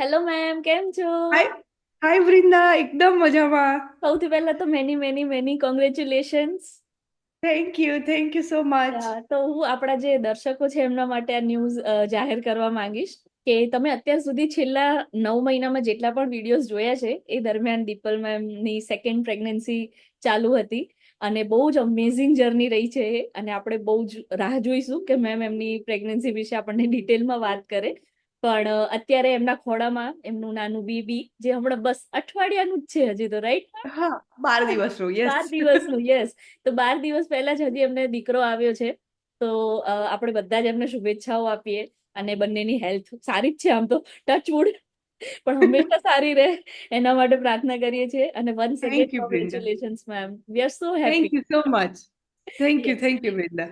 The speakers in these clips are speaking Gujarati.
હેલો મેમ કેમ છો? હાય વૃંદા. એકદમ મજામાં. સૌથી પહેલા તો many many many congratulations thank you thank you so much તો હું આપણા જે દર્શકો છે એમના માટે આ ન્યૂઝ જાહેર કરવા માંગીશ કે તમે અત્યાર સુધી છેલ્લા નવ મહિનામાં જેટલા પણ વિડીયોઝ જોયા છે એ દરમિયાન દીપલ મેમની સેકન્ડ પ્રેગ્નન્સી ચાલુ હતી અને બહુ જ અમેઝિંગ જર્ની રહી છે. અને આપણે બહુ જ રાહ જોઈશું કે મેમ એમની પ્રેગ્નન્સી વિશે આપણને ડિટેલમાં વાત કરે. પણ અત્યારે એમના ખોળામાં એમનું નાનું બેબી જે હમણાં બસ અઠવાડિયાનું જ છે હજી તો રાઈટ હા બાર દિવસનું બાર યસ દિવસનું યસ તો બાર દિવસ પહેલા જ હજી એમને દીકરો આવ્યો છે. તો આપણે બધા જ એમને શુભેચ્છાઓ આપીએ અને બંનેની હેલ્થ સારી જ છે આમ તો ટચ વુડ પણ હંમેશા સારી રહે. એના માટે પ્રાર્થના કરીએ છીએ અને once again congratulations ma'am we are so thank you so much thank you thank you Vrinda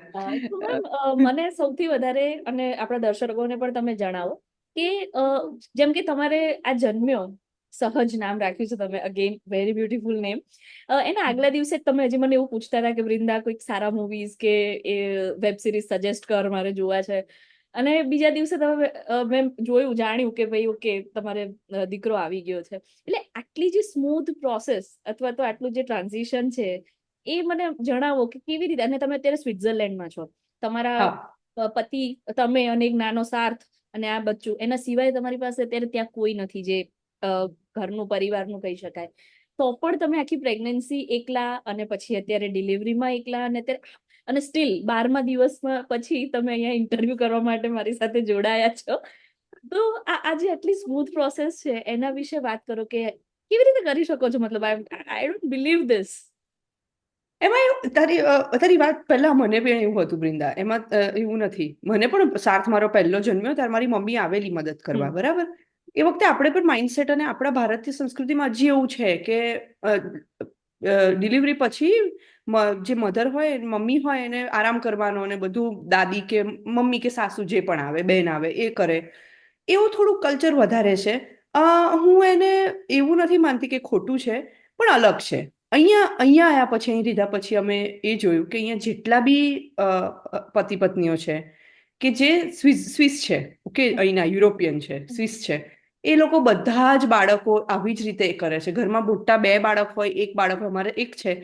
મને સૌથી વધારે અને આપણા દર્શકોને પણ તમે જણાવો કે જેમ કે તમારે આ જન્મ્યો સહજ નામ રાખ્યું છે તમે અગેન વેરી બ્યુટીફુલ નેમ એના આગલા દિવસે તમે હજી મને એવું પૂછતા હતા કે વૃંદા કોઈક સારા મૂવીઝ કે એ વેબ સિરીઝ સજેસ્ટ કર મારે જોવા છે. અને બીજા દિવસે તમે મેં જોયું જાણ્યું કે ભાઈ ઓકે તમારે દીકરો આવી ગયો છે. એટલે આટલી જે સ્મૂથ પ્રોસેસ અથવા તો આટલું જે ટ્રાન્ઝિશન છે એ મને જણાવો કે કેવી રીતે અને તમે અત્યારે સ્વિટ્ઝરલેન્ડમાં છો. તમારા પતિ તમે અને એક નાનો સાર્થ અને આ બચ્ચું, એના સિવાય તમારી પાસે અત્યારે ત્યાં કોઈ નથી જે ઘરનું પરિવારનું કહી શકાય. તો પણ તમે આખી પ્રેગ્નન્સી એકલા અને પછી અત્યારે ડિલિવરીમાં એકલા અને અત્યારે, અને સ્ટીલ બારમા દિવસમાં પછી તમે અહીંયા ઇન્ટરવ્યુ કરવા માટે મારી સાથે જોડાયા છો. તો આ જે આટલી સ્મૂથ પ્રોસેસ છે, એના વિશે વાત કરો કે કેવી રીતે કરી શકો છો? મતલબ આઈ ડોન્ટ બિલીવ ધીસ. એમાં તારી તારી વાત પહેલા મને પણ એવું હતું વૃંદા એમાં એવું નથી. મને પણ સાર્થ મારો પહેલો જન્મ્યો ત્યારે મારી મમ્મી આવેલી મદદ કરવા બરાબર? એ વખતે આપણે પણ માઇન્ડસેટ અને આપણા ભારતીય સંસ્કૃતિમાં હજી એવું છે કે ડિલિવરી પછી જે મધર હોય મમ્મી હોય એને આરામ કરવાનો અને બધું દાદી કે મમ્મી કે સાસુ જે પણ આવે બેન આવે એ કરે. એવું થોડું કલ્ચર વધારે છે. હું એને એવું નથી માનતી કે ખોટું છે પણ અલગ છે. અહીંયા અહીંયા આવ્યા પછી, અહીં લીધા પછી અમે એ જોયું કે અહીંયા જેટલા બી પતિ પત્નીઓ છે કે જે સ્વિસ સ્વિસ છે, ઓકે, અહીંના યુરોપિયન છે, સ્વિસ છે, એ લોકો બધા જ બાળકો આવી જ રીતે કરે છે. ઘરમાં મોટા બે બાળક હોય, એક બાળક અમારે એક છે.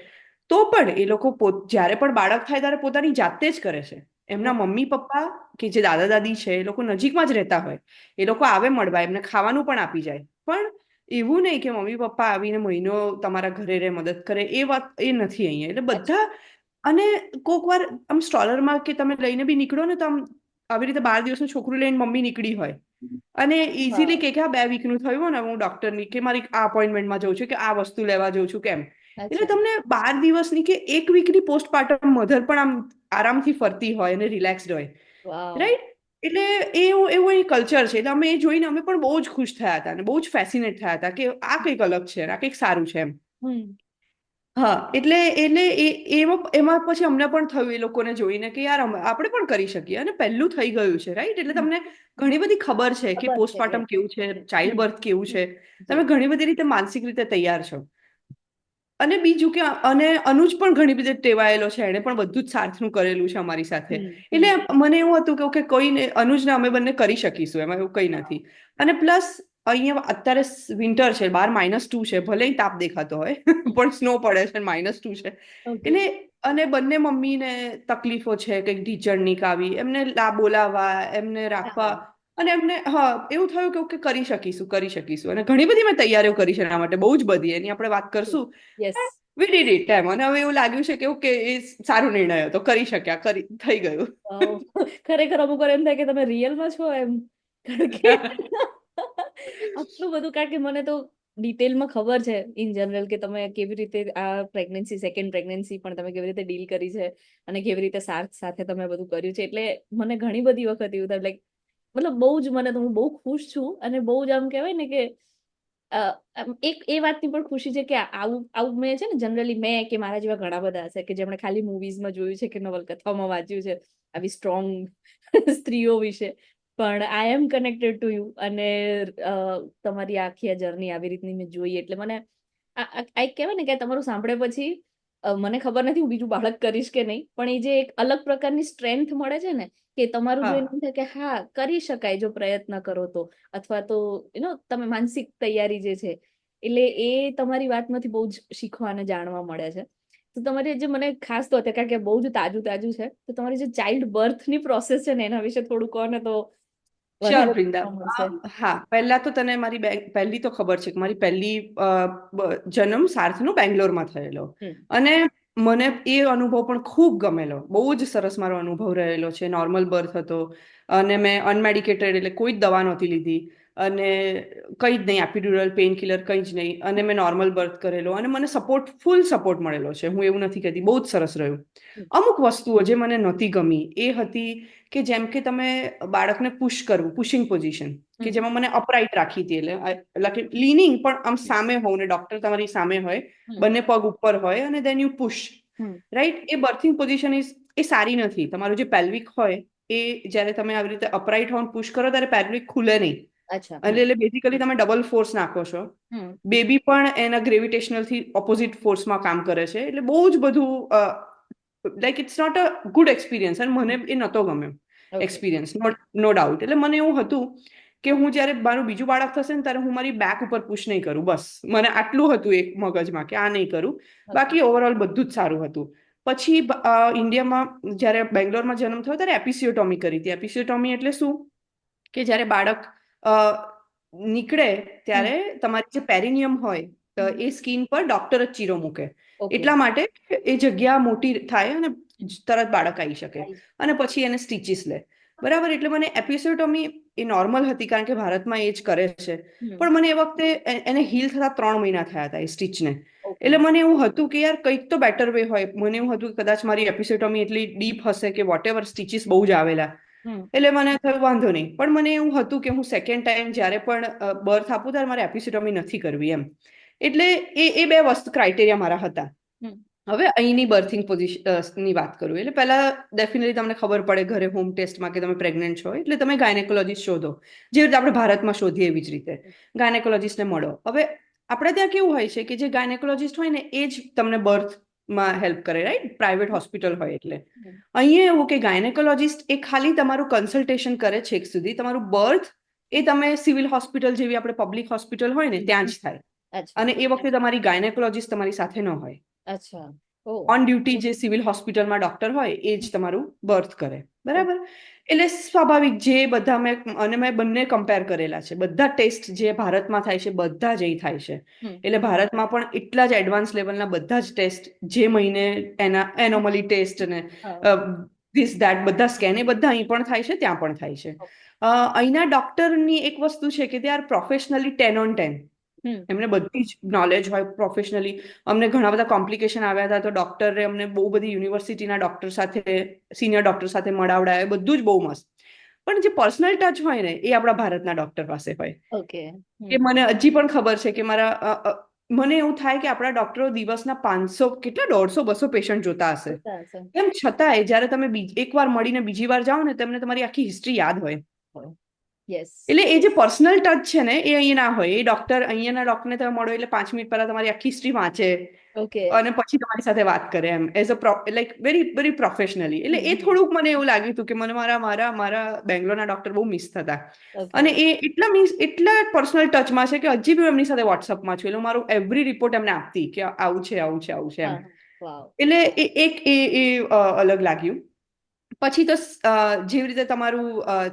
તો પણ એ લોકો જ્યારે પણ બાળક થાય ત્યારે પોતાની જાતે જ કરે છે. એમના મમ્મી, પપ્પા કે જે દાદા, દાદી છે, એ લોકો નજીકમાં જ રહેતા હોય. એ લોકો આવે મળવા, એમને ખાવાનું પણ આપી જાય. પણ એવું નહીં કે મમ્મી પપ્પા આવીને મહિનો તમારા ઘરે રહે મદદ કરે એ વાત એ નથી અહીંયા. એટલે બધા અને કોક વાર આમ સ્ટ્રોલરમાં કે તમે લઈને બી નીકળો ને તો આમ આવી રીતે બાર દિવસનું છોકરું લઈને મમ્મી નીકળી હોય. અને ઇઝીલી કે આ બે વીકનું થયું ને હું ડોક્ટરની કે મારી આ અપોઇન્ટમેન્ટમાં જઉં છું કે આ વસ્તુ લેવા જઉં છું કેમ. એટલે તમને બાર દિવસની કે એક વીકની પોસ્ટપાર્ટમ મધર પણ આમ આરામથી ફરતી હોય અને રિલેક્સડ હોય. રાઈટ એટલે એવું એવું એ કલ્ચર છે. એટલે અમે એ જોઈને અમે પણ બહુ જ ખુશ થયા હતા અને બહુ જ ફેસિનેટ થયા હતા કે આ કંઈક અલગ છે આ કંઈક સારું છે એમ. હા એટલે એટલે એમાં એમાં પછી અમને પણ થયું એ લોકોને જોઈને કે યાર આપણે પણ કરી શકીએ અને પહેલું થઈ ગયું છે રાઈટ એટલે તમને ઘણી બધી ખબર છે કે પોસ્ટમોર્ટમ કેવું છે ચાઇલ્ડ બર્થ કેવું છે. તમે ઘણી બધી રીતે માનસિક રીતે તૈયાર છો. અને બીજું કે અને અનુજ પણ ઘણી બધી ટેવાયેલો છે એણે પણ બધું જ સાર્થનું કરેલું છે અમારી સાથે. એટલે મને એવું હતું કે ઓકે કોઈને અનુજને અમે બંને કરી શકીશું એમાં એવું કંઈ નથી. અને પ્લસ અહીંયા અત્યારે વિન્ટર છે બાર માઇનસ ટુ છે ભલે તાપ દેખાતો હોય પણ સ્નો પડે છે માઇનસ ટુ છે. એટલે અને બંને મમ્મીને તકલીફો છે કંઈક ટીચરની કાવી એમને લા બોલાવવા એમને રાખવા અને એમને હા એવું થયું કે ઓકે કરી શકીશું કરી શકીશું. અને ઘણી બધી મેં તૈયારીઓ કરી છે એના માટે બહુ જ બધી. એની આપણે વાત કરશું. વી ડીડ ઇટ એમ. અને હવે એવું લાગ્યું છે કે ઓકે એ સારો નિર્ણય હતો. કરી શક્યા કરી થઈ ગયું. ખરેખર અમુક એમ થાય કે તમે રિયલમાં છો એમ. આટલું બધું કારણ કે મને તો ડિટેલમાં ખબર છે ઇન જનરલ કે તમે કેવી રીતે આ પ્રેગ્નન્સી સેકન્ડ પ્રેગ્નન્સી પણ તમે કેવી રીતે ડીલ કરી છે અને કેવી રીતે સાથ સાથે તમે બધું કર્યું છે. એટલે મને ઘણી બધી વખત એવું થાય લાઈક મતલબ બહુ જ મને તો હું બહુ ખુશ છું અને બહુ જ આમ કહેવાય ને કે એક, એ વાતની પણ ખુશી છે કે આવું આવું મેં છે ને જનરલી મેં કે મારા જેવા ઘણા બધા હશે કે જેમણે ખાલી મૂવીઝમાં જોયું છે કે નવલકથાઓમાં વાંચ્યું છે, આવી સ્ટ્રોંગ સ્ત્રીઓ વિશે. પણ I am connected to you અને તમારી આખી આ જર્ની આવી રીતની મેં જોઈ. એટલે મને આ કહેવાય ને કે તમારું સાંભળે પછી મને ખબર નથી હું બીજું બાળક કરીશ કે નહીં પણ એ જે એક અલગ પ્રકારની સ્ટ્રેન્થ મળે છે ને કે તમારું. જોઈને એમ થાય કે હા કરી શકાય જો પ્રયત્ન કરો તો અથવા તો યુ નો તમે માનસિક તૈયારી જે છે એટલે એ તમારી વાતમાંથી બહુ જ શીખવા અને જાણવા મળે છે તો તમારી જે મને ખાસ તો અત્યારે કારણ કે બહુ જ તાજું તાજું છે તો તમારી જે ચાઇલ્ડ બર્થની પ્રોસેસ છે ને એના વિશે થોડું કહો ને તો શ્યોર. અ, હા પહેલા તો તને મારી પહેલી તો ખબર છે કે મારી પહેલી જન્મ સાર્થનો બેંગ્લોરમાં થયેલો અને મને એ અનુભવ પણ ખૂબ ગમેલો બહુ જ સરસ મારો અનુભવ રહેલો છે નોર્મલ બર્થ હતો અને મેં અનમેડિકેટેડ એટલે કોઈ જ દવા નહોતી લીધી અને કંઈ જ નહીં એપિડ્યુરલ પેઇન કિલર કંઈ જ નહીં. અને મેં નોર્મલ બર્થ કરેલો અને મને સપોર્ટ ફૂલ સપોર્ટ મળેલો છે. હું એવું નથી કહેતી બહુ જ સરસ રહ્યું. અમુક વસ્તુઓ જે મને નહોતી ગમી એ હતી કે જેમ કે તમે બાળકને પુશ કરવું પુશિંગ પોઝિશન કે જેમાં મને અપરાઇટ રાખી હતી એટલે કે લીનિંગ પણ આમ સામે હોઉં ને ડોક્ટર તમારી સામે હોય બંને પગ ઉપર હોય અને then you push right a birthing position is એ સારી નથી. તમારું જે પેલ્વિક હોય એ જ્યારે તમે આવી રીતે અપરાઇટ હોવ પુશ કરો ત્યારે પેલ્વિક ખુલે નહીં. અચ્છા. એટલે એટલે બેઝિકલી તમે ડબલ ફોર્સ નાખો છો. બેબી પણ એના ગ્રેવિટેશનલથી ઓપોઝિટ ફોર્સમાં કામ કરે છે. એટલે બહુ જ બધું like it's not a good experience અને મને એ નહોતો ગમ્યો એક્સપિરિયન્સ નો નો ડાઉટ એટલે મને એવું હતું કે હું જ્યારે મારું બીજું બાળક થશે ને ત્યારે હું મારી બેક ઉપર પુશ નહીં કરું બસ. મને આટલું હતું એક મગજમાં કે આ નહીં કરું. બાકી ઓવરઓલ બધું જ સારું હતું. પછી ઇન્ડિયામાં જ્યારે બેંગ્લોરમાં જન્મ થયો ત્યારે એપિસિયોટોમી કરી હતી. એપિસિયોટોમી એટલે શું? કે જ્યારે બાળક નીકળે ત્યારે તમારી જે પેરિનિયમ હોય એ સ્કીન પર ડોક્ટર જ ચીરો મૂકે. એટલા માટે એ જગ્યા મોટી થાય અને તરત બાળક આવી શકે. અને પછી એને સ્ટીચીસ લે. બરાબર? એટલે મને એપિસોટોમી એ નોર્મલ હતી કારણ કે ભારતમાં એ જ કરે છે. પણ મને એ વખતે એને હીલ થતા ત્રણ મહિના થયા હતા એ સ્ટીચને. એટલે મને એવું હતું કે યાર કંઈક તો બેટર વે હોય. મને એવું હતું કે કદાચ મારી એપિસોટોમી એટલી ડીપ હશે કે વોટ એવર સ્ટીચીસ બહુ જ આવેલા. હમ. એટલે મને થયું વાંધો નહીં. પણ મને એવું હતું કે હું સેકન્ડ ટાઈમ જ્યારે પણ બર્થ આપું ત્યારે મારે એપિસોટોમી નથી કરવી એમ. એટલે એ એ બે વસ્તુ ક્રાઇટેરિયા મારા હતા. હમ. હવે અહીંની બર્થિંગ પોઝિશનની વાત કરું. એટલે પહેલા ડેફિનેટલી તમને ખબર પડે ઘરે હોમ ટેસ્ટમાં કે તમે પ્રેગ્નન્ટ છો. એટલે તમે ગાયનેકોલોજીસ્ટ શોધો. જે રીતે આપણે ભારતમાં શોધીએ એવી જ રીતે. ગાયનેકોલોજીસ્ટને મળો. હવે આપણે ત્યાં કેવું હોય છે કે જે ગાયનેકોલોજીસ્ટ હોય ને એ જ તમને બર્થમાં હેલ્પ કરે રાઈટ પ્રાઇવેટ હોસ્પિટલ હોય એટલે. અહીંયા એવું કે ગાયનેકોલોજીસ્ટ એ ખાલી તમારું કન્સલ્ટેશન કરે છેક સુધી. તમારું બર્થ એ તમે સિવિલ હોસ્પિટલ જેવી આપણે પબ્લિક હોસ્પિટલ હોય ને ત્યાં જ થાય. અને એ વખતે તમારી ગાયનેકોલોજીસ્ટ તમારી સાથે ન હોય. અચ્છા. ઓન ડ્યુટી જે સિવિલ હોસ્પિટલમાં ડોક્ટર હોય એ જ તમારું બર્થ કરે. બરાબર? એટલે સ્વાભાવિક જે બધા મેં અને મેં બંને કમ્પેર કરેલા છે. બધા ટેસ્ટ જે ભારતમાં થાય છે બધા જ અહીં થાય છે. એટલે ભારતમાં પણ એટલા જ એડવાન્સ લેવલના બધા જ ટેસ્ટ જે મહિને એના એનોમલી ટેસ્ટ ને ધીસ દેટ બધા સ્કેન એ બધા અહીં પણ થાય છે ત્યાં પણ થાય છે. અ, અહીંના ડોક્ટરની એક વસ્તુ છે કે they are professionally ten on ten. એમને બધી જ નોલેજ હોય પ્રોફેશનલી અમને ઘણા બધા કોમ્પ્લિકેશન આવ્યા હતા તો ડોક્ટરે અમને બહુ બધી યુનિવર્સિટીના ડોક્ટર સાથે સિનિયર ડોક્ટર સાથે મળાવડાયા બધું જ બહુ મસ્ત. પણ જે પર્સનલ ટચ હોય ને એ આપણા ભારતના ડોક્ટર પાસે હોય. કે મને હજી પણ ખબર છે કે મારા મને એવું થાય કે આપણા ડોક્ટરો દિવસના પાંચસો કેટલા દોઢસો બસો પેશન્ટ જોતા હશે. એમ છતાંય જ્યારે તમે એક એકવાર મળીને બીજી વાર જાઓ ને તમને તમારી આખી હિસ્ટ્રી યાદ હોય. એટલે એ જે પર્સનલ ટચ છે ને એ અહીંયા ના હોય. એ ડોક્ટર અહીંયાના ડોક્ટરને તમે મળો એટલે પાંચ મિનિટ પહેલા તમારી આખી હિસ્ટ્રી વાંચે. અને પછી તમારી સાથે વાત કરે એમ as a like very very professionally એટલે એ થોડુંક મને એવું લાગ્યું હતું કે મને મારા મારા મારા બેંગ્લોરના ડોક્ટર બહુ મિસ થતા. અને એ એટલા મિસ એટલા પર્સનલ ટચમાં છે કે હજી બી એમની સાથે વોટ્સઅપમાં છું. એટલે મારું એવરી રિપોર્ટ એમને આપતી કે આવું છે આવું છે આવું છે એમ. એટલે એ એક એ અલગ લાગ્યું. પછી તો જેવી રીતે તમારું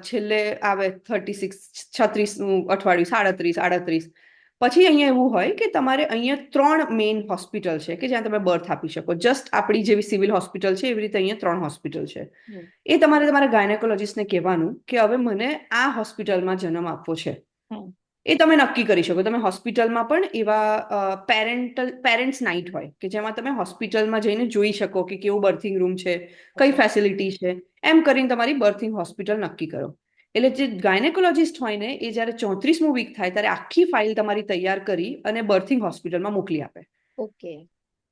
છેલ્લે આવે થર્ટી સિક્સ છત્રીસનું અઠવાડિયું સાડત્રીસ આડત્રીસ. પછી અહીંયા એવું હોય કે તમારે અહીંયા ત્રણ મેઇન હોસ્પિટલ છે કે જ્યાં તમે બર્થ આપી શકો. જસ્ટ આપણી જેવી સિવિલ હોસ્પિટલ છે એવી રીતે અહીંયા ત્રણ હોસ્પિટલ છે. એ તમારે તમારા ગાયનેકોલોજીસ્ટને કહેવાનું કે હવે મને આ હોસ્પિટલમાં જન્મ આપવો છે. એ તમે નક્કી કરી શકો. તમે હોસ્પિટલમાં પણ એવા પેરેન્ટલ પેરેન્ટ્સ નાઇટ હોય કે જેમાં તમે હોસ્પિટલમાં જઈને જોઈ શકો કે કેવું બર્થિંગ રૂમ છે કઈ ફેસિલિટી છે એમ કરીને તમારી બર્થિંગ હોસ્પિટલ નક્કી કરો. એટલે જે ગાયનેકોલોજીસ્ટ હોય ને એ જ્યારે ચોત્રીસમું વીક થાય ત્યારે આખી ફાઇલ તમારી તૈયાર કરી અને બર્થિંગ હોસ્પિટલમાં મોકલી આપે. ઓકે.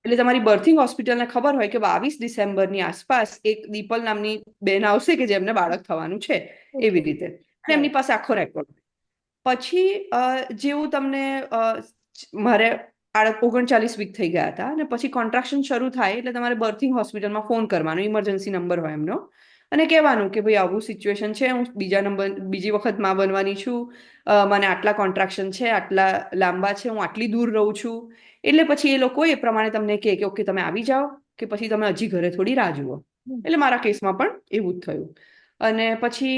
એટલે તમારી બર્થિંગ હોસ્પિટલને ખબર હોય કે બાવીસ ડિસેમ્બરની આસપાસ એક દીપલ નામની બેન આવશે કે જેમને બાળક થવાનું છે એવી રીતે. અને એમની પાસે આખો રેકોર્ડ પછી જેવું તમને મારે ઓગણચાલીસ વીક થઈ ગયા હતા અને પછી કોન્ટ્રાક્શન શરૂ થાય એટલે તમારે બર્થિંગ હોસ્પિટલમાં ફોન કરવાનો ઇમરજન્સી નંબર હોય એમનો. અને કહેવાનું કે ભાઈ આવું સિચ્યુએશન છે હું બીજા નંબર બીજી વખતમાં બનવાની છું. મને આટલા કોન્ટ્રાક્શન છે આટલા લાંબા છે હું આટલી દૂર રહું છું. એટલે પછી એ લોકો એ પ્રમાણે તમને કહે કે ઓકે તમે આવી જાઓ કે પછી તમે હજી ઘરે થોડી રાહ જુઓ. એટલે મારા કેસમાં પણ એવું જ થયું. અને પછી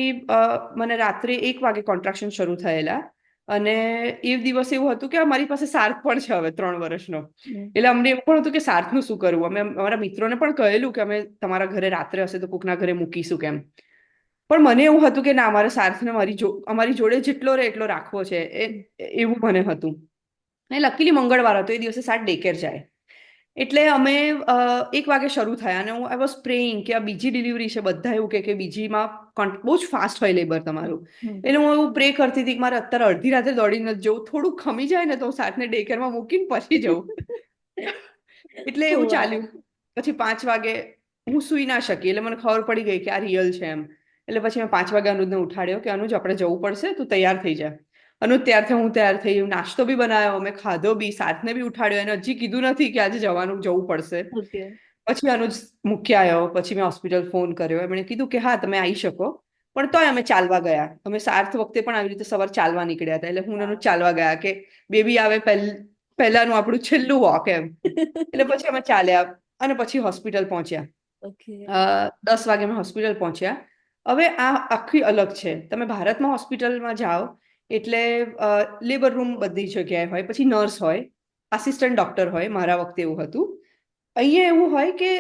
મને રાત્રે એક વાગે કોન્ટ્રાક્શન શરૂ થયેલા. અને એ દિવસે એવું હતું કે મારી પાસે સાર્થ પણ છે હવે ત્રણ વર્ષનો. એટલે અમને એવું પણ હતું કે સાર્થનું શું કરવું? અમે અમારા મિત્રોને પણ કહેલું કે અમે તમારા ઘરે રાત્રે હશે તો કોકના ઘરે મૂકીશું કેમ. પણ મને એવું હતું કે ના અમારે સાર્થને મારી જો અમારી જોડે જેટલો રહે એટલો રાખવો છે. એ એવું મને હતું. અને લકીલી મંગળવાર હતો એ દિવસે સાત ડેકેર જાય. એટલે અમે એક વાગે શરૂ થયા અને હું આઈ વોઝ પ્રેઇંગ કે આ બીજી ડિલિવરી છે બધા એવું કે બીજીમાં બહુ જ ફાસ્ટ હોય લેબર તમારું. એટલે હું એવું પ્રે કરતી હતી કે મારે અત્યારે અડધી રાતે દોડીને નથી જવું. થોડું ખમી જાય ને તો હું ડે કેરમાં મૂકીને પછી જવું એટલે એવું ચાલ્યું. પછી પાંચ વાગે હું સૂઈ ના શકી. એટલે મને ખબર પડી ગઈ કે આ રિયલ છે એમ. એટલે પછી મેં પાંચ વાગે અનુજને ઉઠાડ્યો કે અનુજ આપણે જવું પડશે? તું તૈયાર થઈ જા. અનુજ ત્યારથી હું તૈયાર થઈ નાસ્તો બી બનાવ્યો અમે ખાધો બી સાથને બી ઉઠાડ્યો. એને હજી કીધું નથી કે આજે જવાનું જવું પડશે. પછી અનુજ મૂકી આવ્યો. પછી મેં હોસ્પિટલ ફોન કર્યો. એમણે કીધું કે હા તમે આવી શકો. પણ તોય અમે ચાલવા ગયા. અમે સાર્થ વખતે પણ આવી રીતે સવાર ચાલવા નીકળ્યા હતા. એટલે હું અનુજ ચાલવા ગયા કે બેબી આવે પહેલાનું આપણું છેલ્લું વોક એમ. એટલે પછી અમે ચાલ્યા અને પછી હોસ્પિટલ પહોંચ્યા. દસ વાગે અમે હોસ્પિટલ પહોંચ્યા. હવે આ આખી અલગ છે. તમે ભારતમાં હોસ્પિટલમાં જાઓ એટલે લેબર રૂમ બધી જગ્યાએ હોય, પછી નર્સ હોય આસિસ્ટન્ટ ડોક્ટર હોય, મારા વખતે એવું હતું. અહીંયા એવું હોય કે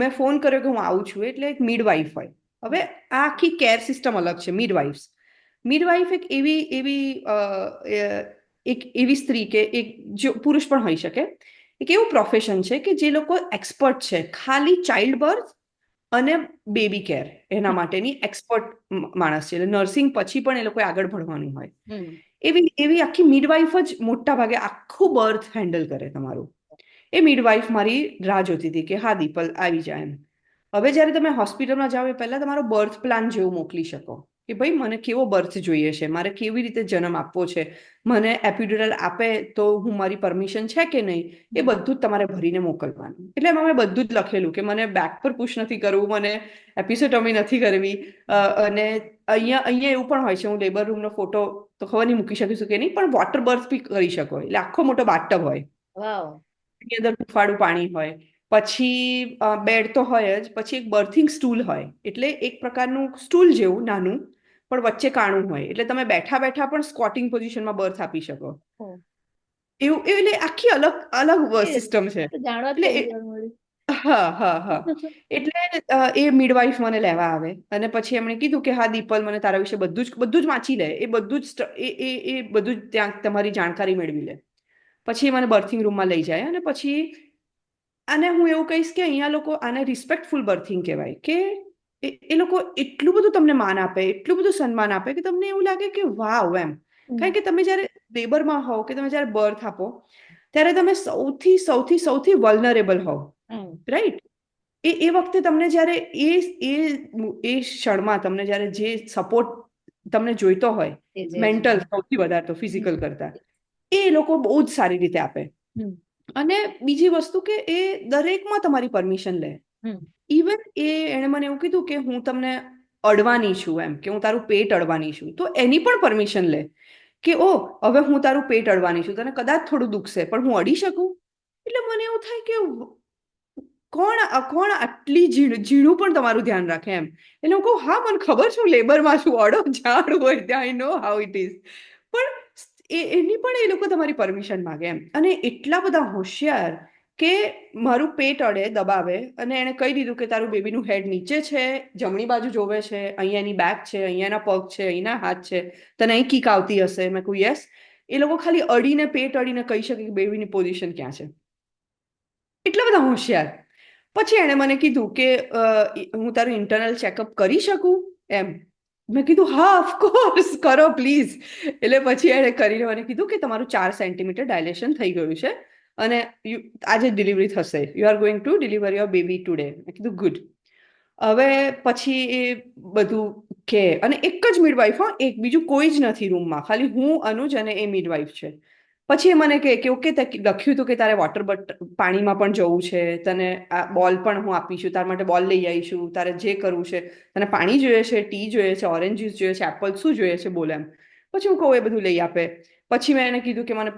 મેં ફોન કર્યો કે હું આવું છું, એટલે એક મિડવાઇફ હોય. હવે આ આખી કેર સિસ્ટમ અલગ છે મિડવાઇફ્સ મિડવાઇફ એક એવી એવી એક એવી સ્ત્રી કે એક જો પુરુષ પણ હોઈ શકે. એક એવું પ્રોફેશન છે કે જે લોકો એક્સપર્ટ છે, ખાલી ચાઇલ્ડ બર્થ અને બેબી કેર એના માટેની એક્સપર્ટ માણસ છે. એટલે નર્સિંગ પછી પણ એ લોકોએ આગળ ભણવાનું હોય. એવી એવી આખી મિડવાઇફ જ મોટા ભાગે આખું બર્થ હેન્ડલ કરે તમારું. એ મિડવાઇફ મારી રાહ જોતી હતી કે હા દીપલ આવી જાય એમ. હવે જ્યારે તમે હોસ્પિટલમાં જાઓ એ પહેલા તમારો બર્થ પ્લાન જેવું મોકલી શકો. કે ભાઈ મને કેવો બર્થ જોઈએ છે? મારે કેવી રીતે જન્મ આપવો છે? મને એપિડ્યુરલ આપે તો હું મારી પરમિશન છે કે નહીં? એ બધું જ તમારે ભરીને મોકલવાનું. એટલે એમાં મેં બધું જ લખેલું કે મને બેક પર પુશ નથી કરવું મને એપિસોટોમી નથી કરવી. અને અહીંયા અહીંયા એવું પણ હોય છે હું લેબર રૂમનો ફોટો તો ખબર નહીં મૂકી શકીશું કે નહીં પણ વોટર બર્થ બી કરી શકો. એટલે આખો મોટો બાટબ હોય. એની અંદર હૂંફાળું પાણી હોય. પછી બેડ તો હોય જ પછી એક બર્થિંગ સ્ટૂલ હોય. એટલે એક પ્રકારનું સ્ટૂલ જેવું નાનું પણ વચ્ચે કાણું હોય. એટલે તમે બેઠા બેઠા પણ સ્કોટિંગ પોઝિશનમાં બર્થ આપી શકો. એવું એટલે આખી અલગ અલગ સિસ્ટમ છે. હા હા હા. એટલે એ મિડવાઇફ મને લેવા આવે. અને પછી એમણે કીધું કે હા દીપલ મને તારા વિશે બધું જ બધું જ વાંચી લે. એ બધું જ એ એ એ બધું જ ત્યાં તમારી જાણકારી મેળવી લે. પછી મને બર્થિંગ રૂમમાં લઈ જાય અને પછી આને હું એવું કહીશ કે અહીંયા લોકો આને રિસ્પેક્ટફુલ બર્થિંગ કહેવાય કે એ એ લોકો એટલું બધું તમને માન આપે એટલું બધું સન્માન આપે કે તમને એવું લાગે કે વાવ એમ. કારણ કે તમે જ્યારે લેબરમાં હોવ કે તમે જ્યારે બર્થ આપો ત્યારે તમે સૌથી સૌથી સૌથી વલ્નરેબલ હોવ. રાઈટ એ એ વખતે તમને જ્યારે એ એ એ ક્ષણમાં તમને જ્યારે જે સપોર્ટ તમને જોઈતો હોય મેન્ટલ સૌથી વધારે તો ફિઝિકલ કરતા એ લોકો બહુ જ સારી રીતે આપે. અને બીજી વસ્તુ કે એ દરેકમાં તમારી પરમિશન લે. હમ. ઇવન એ એણે મને એવું કીધું કે હું તમને અડવાની છું એમ, કે હું તારું પેટ અડવાની છું. તો એની પણ પરમિશન લે કે, ઓ, હવે હું તારું પેટ અડવાની છું. તને કદાચ થોડું દુખશે પણ હું અડી શકું? એટલે મને એવું થાય કે કોણ કોણ આટલી ઝીણું ઝીણું પણ તમારું ધ્યાન રાખે એમ? એટલે હું કહું, હા, મને ખબર છે લેબરમાં છું. અડો, ઝાડ હોય I know how it is પણ એ, એની પણ એ લોકો તમારી પરમિશન માગે એમ. અને એટલા બધા હોશિયાર કે મારું પેટ અડે, દબાવે અને એણે કહી દીધું કે તારું બેબીનું હેડ નીચે છે, જમણી બાજુ જોવે છે, અહીંયા એની બેક છે અહીંયાના પગ છે, અહીંના હાથ છે, તને અહીં કીક આવતી હશે? મેં કહું યસ એ લોકો ખાલી અડીને, પેટ અડીને કહી શકે કે બેબીની પોઝિશન ક્યાં છે. એટલા બધા હોશિયાર. પછી એણે મને કીધું કે હું તારું ઇન્ટરનલ ચેકઅપ કરી શકું? એમ. મેં કીધું, હા ઓફકોર્સ કરો પ્લીઝ એટલે પછી એણે કરીને મને કીધું કે તમારું ચાર સેન્ટીમીટર ડાયલેશન થઈ ગયું છે. અને યુ આજે ડિલિવરી થશે. You are going to deliver your baby today મેં કીધું ગુડ હવે પછી એ બધું કે, અને એક જ મિડવાઇફ હો, એક, બીજું કોઈ જ નથી રૂમમાં ખાલી હું, અનુજ અને એ મિડવાઇફ છે. પછી એ મને કહે કે, ઓકે તે લખ્યું હતું કે તારે વોટર બટ પાણીમાં પણ જવું છે. તને આ બોલ પણ હું આપીશું તારા માટે બોલ લઈ આવીશું તારે જે કરવું છે, તને પાણી જોઈએ છે ટી જોઈએ છે ઓરેન્જ જ્યુસ જોઈએ છે એપલ શું જોઈએ છે, બોલ એમ. પછી હું કહું, એ બધું લઈ આપે. પછી મેં એને કીધું કે મને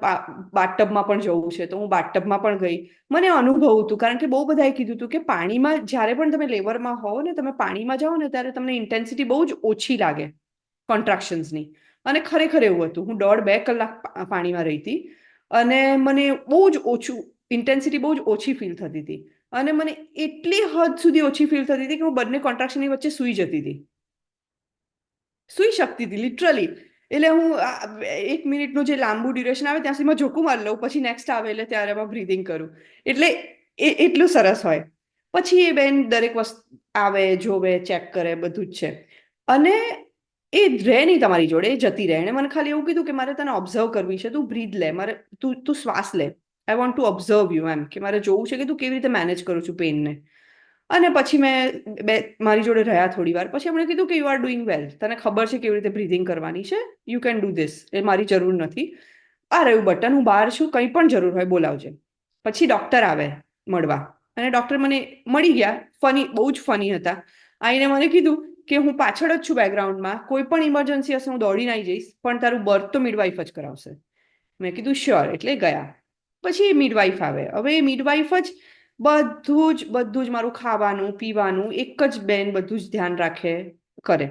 બાથટબમાં પણ જવું છે, તો હું બાથટબમાં પણ ગઈ. મને અનુભવ હતું, કારણ કે બહુ બધાએ કીધું હતું કે પાણીમાં જ્યારે પણ તમે લેવરમાં હોવ ને, તમે પાણીમાં જાઓ ને, ત્યારે તમને ઇન્ટેન્સિટી બહુ જ ઓછી લાગે કોન્ટ્રાક્શન્સની અને ખરેખર એવું હતું. હું દોઢ બે કલાક પાણીમાં રહી હતી અને મને બહુ જ ઓછું ઇન્ટેન્સિટી બહુ જ ઓછી ફીલ થતી હતી. અને મને એટલી હદ સુધી ઓછી ફીલ થતી હતી કે હું બંને કોન્ટ્રાક્શનની વચ્ચે સૂઈ જતી હતી. સૂઈ શકતી હતી લિટરલી એટલે હું એક મિનિટનું જે લાંબુ ડ્યુરેશન આવે ત્યાં સુધીમાં ઝોકું મારી લઉં, પછી નેક્સ્ટ આવે એટલે ત્યારે એમાં બ્રીધિંગ કરું. એટલે એ, એટલું સરસ હોય. પછી એ બેન દરેક વસ્તુ આવે, જોવે ચેક કરે, બધું જ છે. અને એ રહે નહીં તમારી જોડે, એ જતી રહે. એણે મને ખાલી એવું કીધું કે મારે તને ઓબ્ઝર્વ કરવી છે, તું બ્રીધ લે, મારે, તું તું શ્વાસ લે. I want to observe you એમ, કે મારે જોવું છે કે તું કેવી રીતે મેનેજ કરું છું પેનને અને પછી મેં બે મારી જોડે રહ્યા થોડી વાર. પછી એમણે કીધું કે યુ આર ડુઈંગ વેલ તને ખબર છે કેવી રીતે બ્રીધિંગ કરવાની છે? યુ કેન ડુ ધીસ એ મારી જરૂર નથી. આ રહ્યું બટન, હું બહાર છું, કંઈ પણ જરૂર હોય બોલાવજે પછી ડૉક્ટર આવે મળવા. અને ડૉક્ટર મને મળી ગયા. ફની બહુ જ ફની હતા. આઈને મને કીધું કે, હું પાછળ જ છું બેકગ્રાઉન્ડમાં કોઈ પણ ઇમરજન્સી હશે, હું દોડીને આવી જઈશ, પણ તારું બર્થ તો મિડવાઇફ જ કરાવશે. મેં કીધું શ્યોર એટલે ગયા. પછી એ મિડવાઇફ આવે. હવે એ મિડવાઇફ જ બધું જ બધું જ મારું ખાવાનું, પીવાનું, એક જ બેન બધું જ ધ્યાન રાખે, કરે.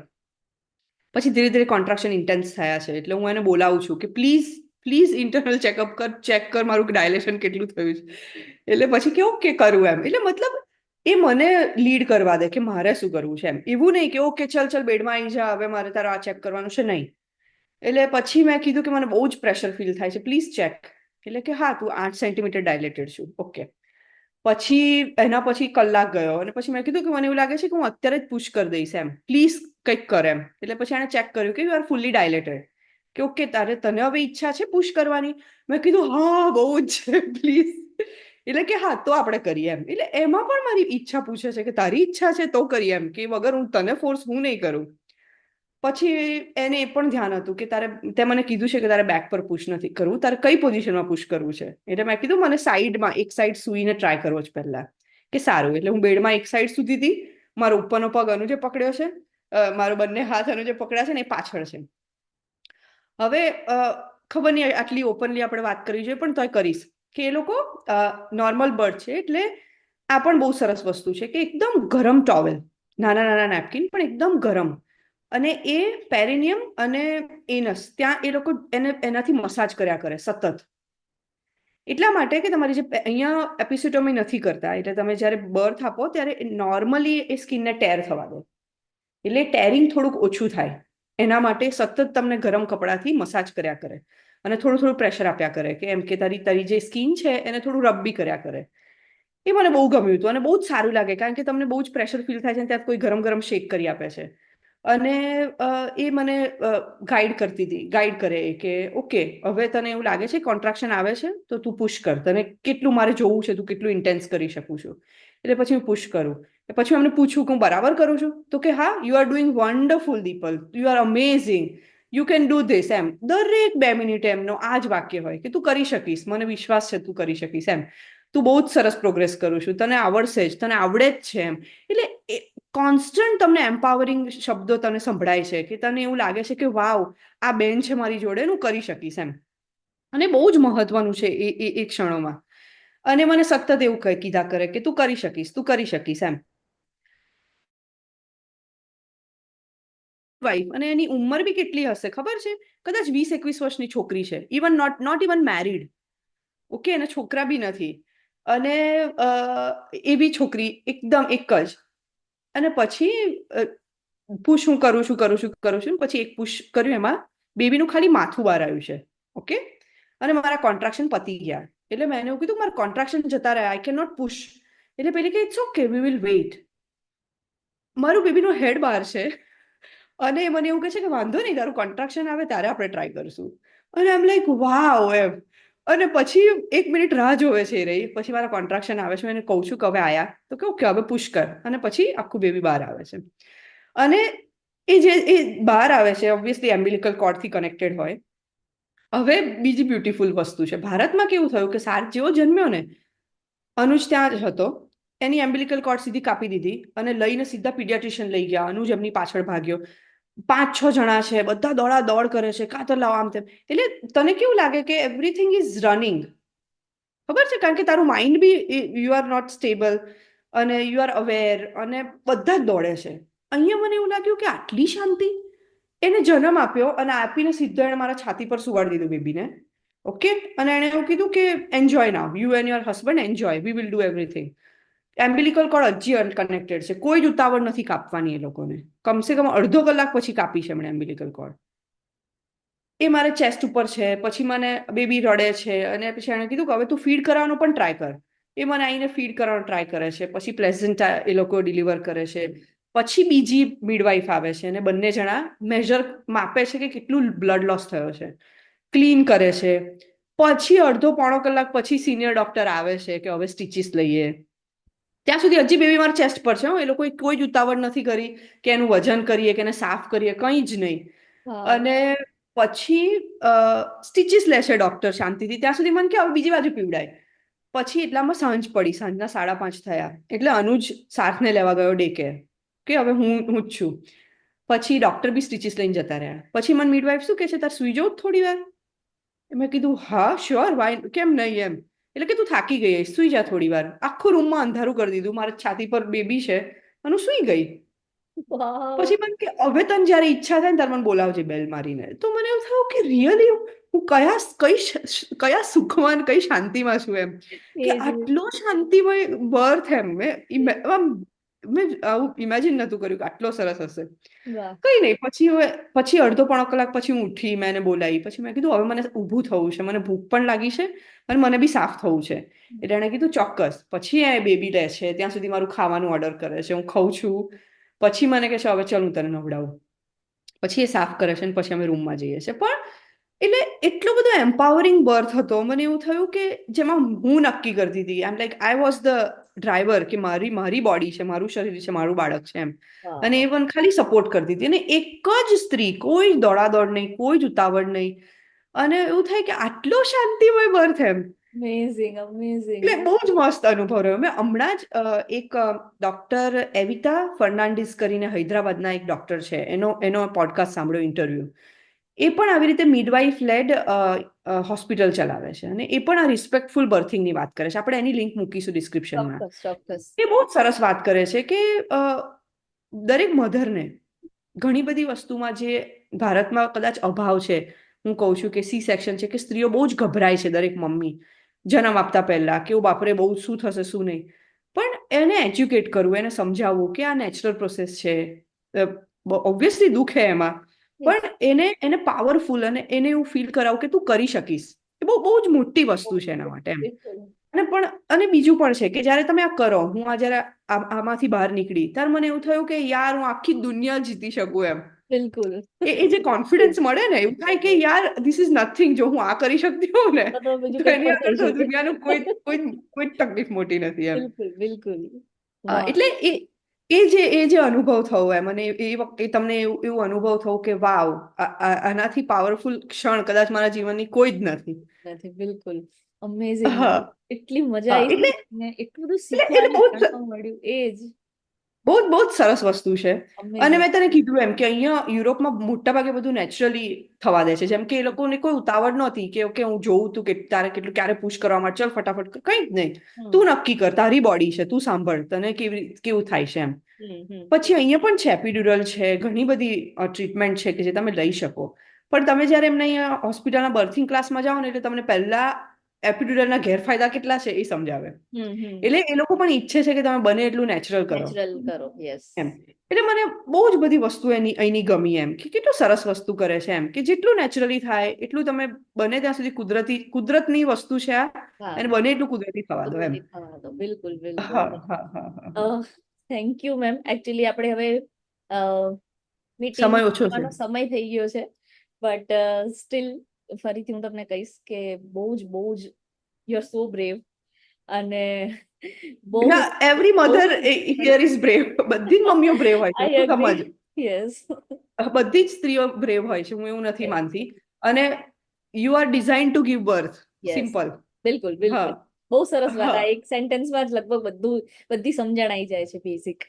પછી ધીરે ધીરે કોન્ટ્રાક્શન ઇન્ટેન્સ થયા છે, એટલે હું એને બોલાવું છું કે પ્લીઝ પ્લીઝ ઇન્ટરનલ ચેકઅપ કર ચેક કર મારું ડાયલેશન કેટલું થયું છે. એટલે પછી કે ઓકે કરું એમ. એટલે મતલબ એ મને લીડ કરવા દે કે મારે શું કરવું છે એમ. એવું નહીં કે ઓકે ચલ ચલ બેડમાં આવી જા, હવે મારે તારે આ ચેક કરવાનું છે નહીં. એટલે પછી મેં કીધું કે મને બહુ જ પ્રેશર ફીલ થાય છે પ્લીઝ ચેક એટલે કે હા, તું આઠ સેન્ટીમીટર ડાયલેટેડ છું. ઓકે પછી એના પછી કલાક ગયો અને પછી મેં કીધું કે મને એવું લાગે છે કે હું અત્યારે જ પુશ કરી દઈશ એમ. પ્લીઝ કંઈક કર એમ. એટલે પછી એણે ચેક કર્યું કે યુ આર ફુલ્લી ડાયલેટેડ કે ઓકે તારે તને હવે ઈચ્છા છે પુશ કરવાની? મેં કીધું, હા, બહુ જ છે પ્લીઝ એટલે કે હા, તો આપણે કરીએ એમ. એટલે એમાં પણ મારી ઈચ્છા પૂછે છે કે તારી ઈચ્છા છે તો કરીએ એમ. કે વગર હું તને ફોર્સ હું નહીં કરું. પછી એને એ પણ ધ્યાન હતું કે તારે, તે મને કીધું છે કે તારે બેક પર પુશ નથી કરવું. તારે કઈ પોઝિશનમાં પુશ કરવું છે? એટલે મેં કીધું, મને સાઈડમાં એક સાઈડ સૂઈને ટ્રાય કરવો જ પહેલા. કે સારું, એટલે હું બેડમાં એક સાઈડ સુધી હતી, મારો ઉપરનો પગ અનુજે પકડ્યો છે મારો બંને હાથ અનુજે પકડ્યા છે ને એ પાછળ છે. હવે ખબર નહીં આટલી ઓપનલી આપણે વાત કરવી જોઈએ, પણ તોય કરીશ કે એ લોકો નોર્મલ બર્ડ છે, એટલે આ પણ બહુ સરસ વસ્તુ છે કે એકદમ ગરમ ટોવેલ નાના નાના નેપકિન પણ એકદમ ગરમ. અને એ પેરિનિયમ અને એનસ ત્યાં એ લોકો એને એનાથી મસાજ કર્યા કરે, સતત. એટલા માટે કે તમારી જે અહીંયા એપિસિટોમી નથી કરતા, એટલે તમે જ્યારે બર્થ આપો, ત્યારે નોર્મલી એ સ્કિનને ટેર થવા દો. એટલે ટેરિંગ થોડુંક ઓછું થાય. એના માટે સતત તમને ગરમ કપડાથી મસાજ કર્યા કરે. અને થોડું થોડું પ્રેશર આપ્યા કરે કે એમ કે તારી તારી જે સ્કિન છે, એને થોડું રબ બી કર્યા કરે. એ મને બહુ ગમ્યું હતું અને બહુ જ સારું લાગે, કારણ કે તમને બહુ જ પ્રેશર ફીલ થાય છે ત્યાં કોઈ ગરમ ગરમ શેક કરી આપે છે. અને એ મને ગાઈડ કરતી હતી. ગાઈડ કરે કે ઓકે હવે તને એવું લાગે છે કોન્ટ્રાક્શન આવે છે? તો તું પુશ કર. તને કેટલું મારે જોવું છે? તું કેટલું ઇન્ટેન્સ કરી શકું છું? એટલે પછી હું પુશ કરું. પછી એમને પૂછું કે હું બરાબર કરું છું? તો કે, હા you are doing wonderful Dipal you are amazing you can do this એમ. દરેક બે મિનિટ એમનો આ જ વાક્ય હોય કે, તું કરી શકીશ. મને વિશ્વાસ છે તું કરી શકીશ. એમ. તું બહુ જ સરસ પ્રોગ્રેસ કરું છું. તને આવડશે જ. તને આવડે જ છે. એમ. એટલે કોન્સ્ટન્ટ તમને એમ્પાવરિંગ શબ્દો તને સંભળાય છે, કે તને એવું લાગે છે કે, વાવ, આ બેન છે મારી જોડે, હું કરી શકીશ એમ. અને બહુ જ મહત્વનું છે એ એ એ ક્ષણોમાં. અને મને સતત એવું કીધા કરે કે, તું કરી શકીશ, તું કરી શકીશ એમ. વાઈફ અને એની ઉંમર બી કેટલી હશે, ખબર છે? કદાચ વીસ એકવીસ વર્ષની છોકરી છે. Even not not even married okay એના છોકરા બી નથી. અને એવી છોકરી એકદમ એક જ. અને પછી પુશ હું કરું છું કરું છું કરું છું પછી એક પુશ કર્યું એમાં બેબીનું ખાલી માથું બહાર આવ્યું છે ઓકે અને મારા કોન્ટ્રાક્શન પતી ગયા. એટલે મેં એવું કીધું મારા કોન્ટ્રાક્શન જતા રહ્યા આઈ કેન નોટ પુશ એટલે પેલી કે it's okay we will wait મારું બેબીનું હેડ બહાર છે, અને મને એવું કહે છે કે, વાંધો નહીં, તારું કોન્ટ્રાક્શન આવે, ત્યારે આપણે ટ્રાય કરશું. અને આમ લાઈક વાવ એમ. અને પછી એક મિનિટ રાહ જોવે છે રહી. પછી મારા કોન્ટ્રાક્શન આવે છે. એને કહું છું કે હવે આયા. તો કે ઓકે, હવે પુશ કર. અને પછી આખું બેબી બહાર આવે છે. અને એ જે, એ બહાર આવે છે ઓબ્વિયસલી એમ્બિલિકલ કોર્ડથી કનેક્ટેડ હોય. હવે બીજી બ્યુટીફુલ વસ્તુ છે. ભારતમાં કેવું થયું કે સાર જેવો જન્મ્યો ને, અનુજ ત્યાં જ હતો. એની એમ્બિલિકલ કોર્ડ સીધી કાપી દીધી અને લઈને સીધા પીડિયાટ્રિશિયન લઈ ગયા. અનુજ એમની પાછળ ભાગ્યો. પાંચ છ જણા છે, બધા દોડા દોડ કરે છે, કાતર લાવો આમ તેમ. એટલે તને કેવું લાગે કે એવરીથિંગ ઇઝ રનિંગ ખબર છે? કારણ કે તારું mind be you are not stable અને યુ આર અવેર અને બધા જ દોડે છે. અહીંયા મને એવું લાગ્યું કે આટલી શાંતિ? એને જન્મ આપ્યો અને આપીને સીધો એણે મારા છાતી પર સુવાડી દીધું બેબીને. ઓકે અને એણે એવું કીધું કે enjoy now you and your husband enjoy we will do everything umbilical cord હજી અનકનેક્ટેડ છે. કોઈ જ ઉતાવળ નથી કાપવાની એ લોકોને. કમસે કમ અડધો કલાક પછી કાપી છે એમણે એમ્બિલિકલ કોર્ડ એ મારે ચેસ્ટ ઉપર છે, પછી મને બેબી રડે છે, અને પછી એણે કીધું કે હવે તું ફીડ કરવાનો પણ ટ્રાય કર. એ મને આવીને ફીડ કરવાનો ટ્રાય કરે છે, પછી પ્લેઝન્ટ એ લોકો ડિલિવર કરે છે, પછી બીજી મિડવાઇફ આવે છે, અને બંને જણા મેજર માપે છે કે કેટલું બ્લડ લોસ થયો છે. ક્લીન કરે છે. પછી અડધો પોણો કલાક પછી સિનિયર ડોક્ટર આવે છે કે હવે સ્ટીચીસ લઈએ. ત્યાં સુધી હજી બેબી મારા ચેસ્ટ પર છે એ લોકોએ કોઈ જ ઉતાવળ નથી કરી કે એનું વજન કરીએ કે એને સાફ કરીએ કંઈ જ નહીં. અને પછી સ્ટીચીસ લેશે ડોક્ટર શાંતિથી. ત્યાં સુધી મને કે હવે બીજી બાજુ પીવડાય. પછી એટલામાં સાંજ પડી. સાંજના સાડા પાંચ થયા. એટલે અનુજ સાથને લેવા ગયો ડે કેર કે હવે હું હું જ છું. પછી ડોક્ટર બી સ્ટીચીસ લઈને જતા રહ્યા. પછી મને મિડવાઇફ શું કે છે તાર સુઈ જાઉં થોડી વાર? મેં કીધું હા શ્યોર વાય કેમ નહીં એમ? એટલે કે તું થાકી ગઈ સુઈ જા થોડી વાર. આખો રૂમમાં અંધારું કરી દીધું. મારા છાતી પર બેબી છે અને સુઈ ગઈ. પછી મને કે હવે તને જ્યારે ઈચ્છા થાય ને ત્યારે મને બોલાવજે બેલ મારીને. તો મને એવું થયું કે રિયલી હું કયા કઈ કયા સુખમાં કઈ શાંતિમાં છું એમ? કે આટલો શાંતિમય બર્થ એમ મેં. મેં આવું ઇમેજિન નતું કર્યું કે આટલો સરસ હશે. કઈ નહીં પછી હવે પછી અડધો પોણો કલાક પછી હું ઉઠી મેં એને બોલાવી. પછી મેં કીધું હવે મને ઊભું થવું છે મને ભૂખ પણ લાગી છે અને મને બી સાફ થવું છે. એટલે એણે કીધું ચોક્કસ. પછી એ બેબી લે છે ત્યાં સુધી મારું ખાવાનું ઓર્ડર કરે છે હું ખાઉં છું. પછી મને કહે છે હવે ચાલ હું તને નવડાવું. પછી એ સાફ કરે છે અને પછી અમે રૂમમાં જઈએ છીએ. પણ એટલે એટલો બધો એમ્પાવરિંગ બર્થ હતો. મને એવું થયું કે જેમાં હું નક્કી કરતી હતી. I like I was the driver કે મારી મારી બોડી છે મારું શરીર છે મારું બાળક છે એમ. અને એ વન ખાલી સપોર્ટ કરતી હતી. અને એક જ સ્ત્રી કોઈ જ દોડાદોડ નહીં કોઈ જ ઉતાવળ નહીં. અને એવું થાય કે આટલો શાંતિમય બર્થ એમ. Amazing. એટલે બહુ જ મસ્ત અનુભવ રહ્યો. મેં હમણાં જ એક ડોક્ટર એવિતા ફર્નાન્ડિસ કરીને હૈદરાબાદના એક ડોક્ટર છે. એનો એનો પોડકાસ્ટ સાંભળ્યો ઇન્ટરવ્યુ એ પણ આવી રીતે મિડવાઇફ લેડ હોસ્પિટલ ચલાવે છે અને એ પણ આ રિસ્પેક્ટફુલ બર્થિંગની વાત કરે છે. આપણે એની લિંક મૂકીશું ડિસ્ક્રિપ્શનમાં એ બહુ સરસ વાત કરે છે કે દરેક મધરને ઘણી બધી વસ્તુમાં જે ભારતમાં કદાચ અભાવ છે હું કહું છું કે સી સેક્શન છે કે સ્ત્રીઓ બહુ જ ગભરાય છે દરેક મમ્મી જન્મ આપતા પહેલા કે બાપરે બહુ શું થશે શું નહીં? પણ એને એજ્યુકેટ કરવું એને સમજાવવું કે આ નેચરલ પ્રોસેસ છે. ઓબ્વિયસલી દુઃખ છે એમાં. પણ એને એને પાવરફુલ અને એને એવું ફીલ કરાવું કે તું કરી શકીશ. એ બહુ બહુ જ મોટી વસ્તુ છે એના માટે એમ. અને પણ અને બીજું પણ છે કે જ્યારે તમે આ કરો હું આ જ્યારે આમાંથી બહાર નીકળી ત્યારે મને એવું થયું કે યાર હું આખી દુનિયા જીતી શકું એમ. બિલકુલ. એ જે કોન્ફિડન્સ મળે ને એવું થાય કે યાર ધીસ ઇઝ નથિંગ જો હું આ કરી શકતી હોઉં ને તો એની આગળ તો દુનિયાનું કોઈ કોઈ કોઈ તકલીફ મોટી નથી એમ. બિલકુલ બિલકુલ. એટલે એ એ જે એ જે અનુભવ થયો એમ અને એ વખતે તમને એવું એવું અનુભવ થયો કે વાવ આનાથી પાવરફુલ ક્ષણ કદાચ મારા જીવનની કોઈ જ નથી. નથી બિલકુલ. અમેઝિંગ. એટલી મજા આવી એટલું બધું શીખવા મળ્યું. એ જ. બહુ બહુ જ સરસ વસ્તુ છે. અને મેં તને કીધું એમ કે અહીંયા યુરોપમાં મોટાભાગે બધું નેચરલી થવા દે છે. જેમ કે એ લોકોને કોઈ ઉતાવળ નહોતી કે ઓકે હું જોઉં તું કે તારે કેટલું ક્યારે પુશ કરવા માટે ચલ ફટાફટ કઈ જ નહીં. તું નક્કી કર તારી બોડી છે તું સાંભળ તને કેવી કેવું થાય છે એમ. પછી અહીંયા પણ છે એપિડ્યુરલ છે ઘણી બધી ટ્રીટમેન્ટ છે કે જે તમે લઈ શકો. પણ તમે જ્યારે એમને અહીંયા હોસ્પિટલના બર્થિંગ ક્લાસમાં જાઓ ને એટલે તમને પહેલા એપિડ્યુરલના ગેરફાયદા કેટલા છે એ સમજાવે. એટલે એ લોકો પણ ઈચ્છે છે કે તમે બને એટલું નેચરલ કરો. કરો યસ એમ. એટલે મને બહુ જ બધી વસ્તુ એની અહીંની ગમી એમ. કે કેટલું સરસ વસ્તુ કરે છે એમ. કે જેટલું નેચરલી થાય એટલું તમે બને ત્યાં સુધી કુદરતી કુદરતની વસ્તુ છે આ અને બને એટલું કુદરતી થવા દો એમ. બિલકુલ બિલકુલ. થેન્ક યુ મેમ એકચ્યુઅલી આપણે હવે સમય ઓછો છે. સમય થઈ ગયો છે. બટ સ્ટીલ ફરીથી હું તમને કહીશ કે બહુ જ બહુ જ યુ આર સો બ્રેવ અને બહુ every mother here is brave બધી મમ્મીઓ બ્રેવ હોય છે સમજ? યસ બધી જ સ્ત્રીઓ બ્રેવ હોય છે હું એવું નથી માનતી. અને you are design to give birth simple બિલકુલ બિલકુલ. બહુ સરસ વાત. આ એક સેન્ટેન્સમાં જ લગભગ બધું બધી સમજણ આવી જાય છે બેઝિક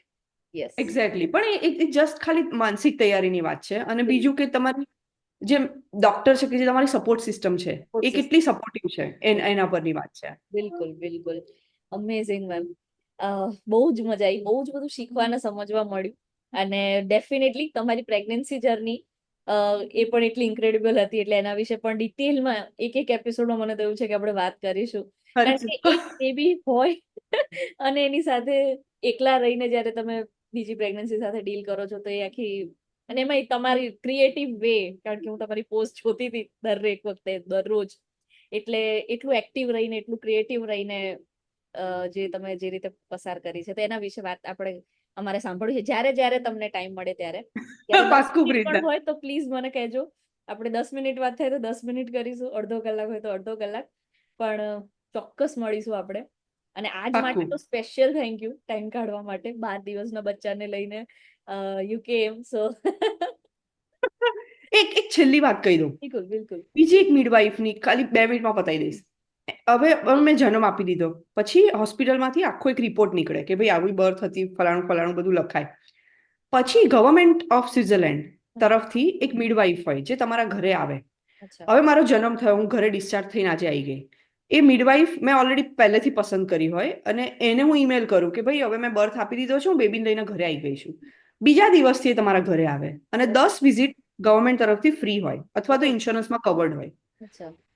યસ એક્ઝેક્ટલી પણ એ જસ્ટ ખાલી માનસિક તૈયારીની વાત છે. અને બીજું કે તમારી જે ડોક્ટર છે કે જે તમારી સપોર્ટ સિસ્ટમ છે એ કેટલી સપોર્ટિવ છે એના પરની વાત છે. બિલકુલ બિલકુલ. અમેઝિંગ મેમ બહુ જ મજા આવી બહુ જ બધું શીખવાને સમજવા મળ્યું. અને ડેફિનેટલી તમારી પ્રેગ્નન્સી જર્ની એ પણ એટલી ઇન્ક્રેડિબલ હતી. એટલે એના વિશે પણ ડિટેલમાં એક એક એપિસોડમાં મને થયું એવું છે કે આપણે વાત કરીશું. એ બી બેબી હોય અને એની સાથે એકલા રહીને જ્યારે તમે બીજી પ્રેગ્નન્સી સાથે ડીલ કરો છો તો એ આખી અને એમાં તમારી ક્રિએટિવ વે કારણ કે હું તમારી પોસ્ટ જોતી હતી દરેક વખતે દરરોજ. એટલે એટલું એક્ટિવ રહીને એટલું ક્રિએટિવ રહીને જે તમે જે રીતે પસાર કરી છે તો એના વિશે વાત આપણે અમારે સાંભળવી છે. જ્યારે જ્યારે તમને ટાઈમ મળે ત્યારે. હોય તો પ્લીઝ મને કહેજો. આપણે દસ મિનિટ વાત થાય તો દસ મિનિટ કરીશું. અડધો કલાક હોય તો અડધો કલાક. પણ ચોક્કસ મળીશું આપણે. અને આજ માટે તો સ્પેશિયલ થેન્ક યુ ટાઈમ કાઢવા માટે બાર દિવસના બચ્ચાને લઈને યુકે એમ સો એક છેલ્લી વાત કહી દઉં. બિલકુલ બિલકુલ. બીજી એક મિડવાઇફની ખાલી બે મિનિટમાં પતાવી દઈશ. હવે મેં જન્મ આપી દીધો. પછી હોસ્પિટલમાંથી આખો એક રિપોર્ટ નીકળે કે ભાઈ આવી બર્થ હતી ફલાણું ફલાણું બધું લખાય. પછી ગવર્મેન્ટ ઓફ સ્વિટરલેન્ડ તરફથી એક મિડવાઇફ હોય જે તમારા ઘરે આવે. હવે મારો જન્મ થયો હું ઘરે ડિસ્ચાર્જ થઈને આજે આવી ગઈ. એ મિડવાઇફ મેં ઓલરેડી પહેલેથી પસંદ કરી હોય અને એને હું ઈમેલ કરું કે ભાઈ હવે મેં બર્થ આપી દીધો છું બેબીને લઈને ઘરે આવી ગઈ છું. બીજા દિવસથી એ તમારા ઘરે આવે અને દસ વિઝિટ ગવર્મેન્ટ તરફથી ફ્રી હોય અથવા તો ઇન્સ્યોરન્સમાં કવર્ડ હોય.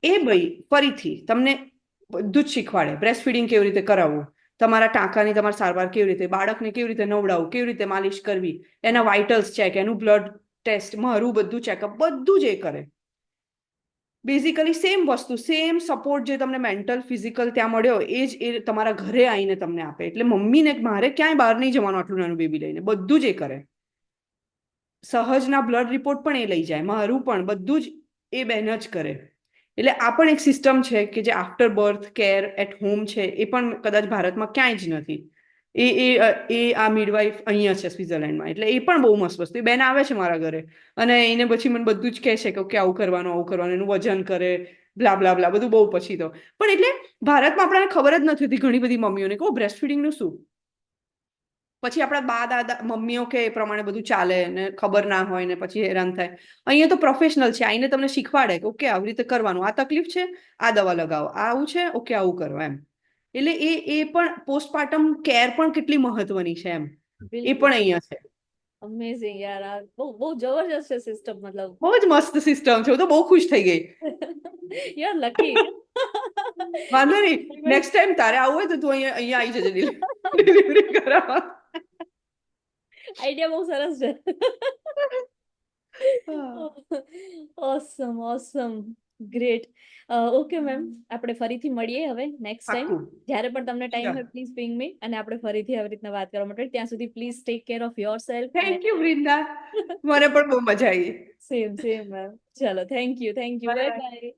એ ભાઈ ફરીથી તમને બધું જ શીખવાડે. બ્રેસ્ટ ફીડિંગ કેવી રીતે કરાવવું? તમારા ટાંકાની તમારી સારવાર કેવી રીતે? બાળકને કેવી રીતે નવડાવવું? કેવી રીતે માલિશ કરવી? એના વાઇટલ્સ ચેક એનું બ્લડ ટેસ્ટ મારું બધું ચેકઅપ બધું જ એ કરે. બેઝિકલી સેમ વસ્તુ સેમ સપોર્ટ જે તમને મેન્ટલ ફિઝિકલ ત્યાં મળ્યો એ જ એ તમારા ઘરે આવીને તમને આપે. એટલે મમ્મીને મારે ક્યાંય બહાર નહીં જવાનું આટલું નાનું બેબી લઈને. બધું જ એ કરે. સહજના બ્લડ રિપોર્ટ પણ એ લઈ જાય. મારું પણ, બધું જ એ બહેન જ કરે. એટલે આ પણ એક સિસ્ટમ છે કે જે after birth care at home છે, એ પણ કદાચ ભારતમાં ક્યાંય જ નથી. એ એ એ આ મિડવાઇફ અહીંયા છે સ્વિટરલેન્ડમાં એટલે એ પણ બહુ મસ્ત વસ્તુ. બેન આવે છે મારા ઘરે. અને એને પછી મને બધું જ કહે છે કે ઓકે, આવું કરવાનું આવું કરવાનું, એનું વજન કરે બ્લા બ્લા બ્લા બધું બહુ પછી તો. પણ એટલે ભારતમાં આપણને ખબર જ નથી હોતી ઘણી બધી મમ્મીઓને કહો બ્રેસ્ટ ફીડિંગનું શું? પછી આપણા બા દાદા મમ્મીઓ કે એ પ્રમાણે બધું ચાલે ને ખબર ના હોય ને પછી હેરાન થાય. અહીંયા તો પ્રોફેશનલ છે આઈને તમને શીખવાડે કે ઓકે આવી રીતે કરવાનું. આ તકલીફ છે આ દવા લગાવો. આ આવું છે ઓકે આવું કરો એમ. એટલે એ એ પણ પોસ્ટપાર્ટમ કેર પણ કેટલી મહત્વની છે એમ. એ પણ અહીંયા છે. અમેઝિંગ યાર આ બહુ બહુ જબરજસ્ત છે સિસ્ટમ મતલબ. બહુ જ મસ્ત સિસ્ટમ છે હું તો બહુ ખુશ થઈ ગઈ. યાર લકી વાંધો નહીં નેક્સ્ટ ટાઈમ તારે આવું હોય તો તું અહીંયા અહીંયા આવી જજે ડિલિવરી કરાવવા. આઈડિયા બહુ સરસ છે awesome awesome great okay ma'am આપણે ફરીથી મળીએ હવે નેક્સ્ટ ટાઈમ જ્યારે પણ તમને ટાઈમ. હોય પ્લીઝ પિંગ મી અને આપણે ફરીથી આવી રીતના વાત કરવા માટે. ત્યાં સુધી please take care of yourself thank you Vrinda મને પણ બહુ મજા આવી. સેમ સેમ મેમ ચલો thank you thank you. Bye bye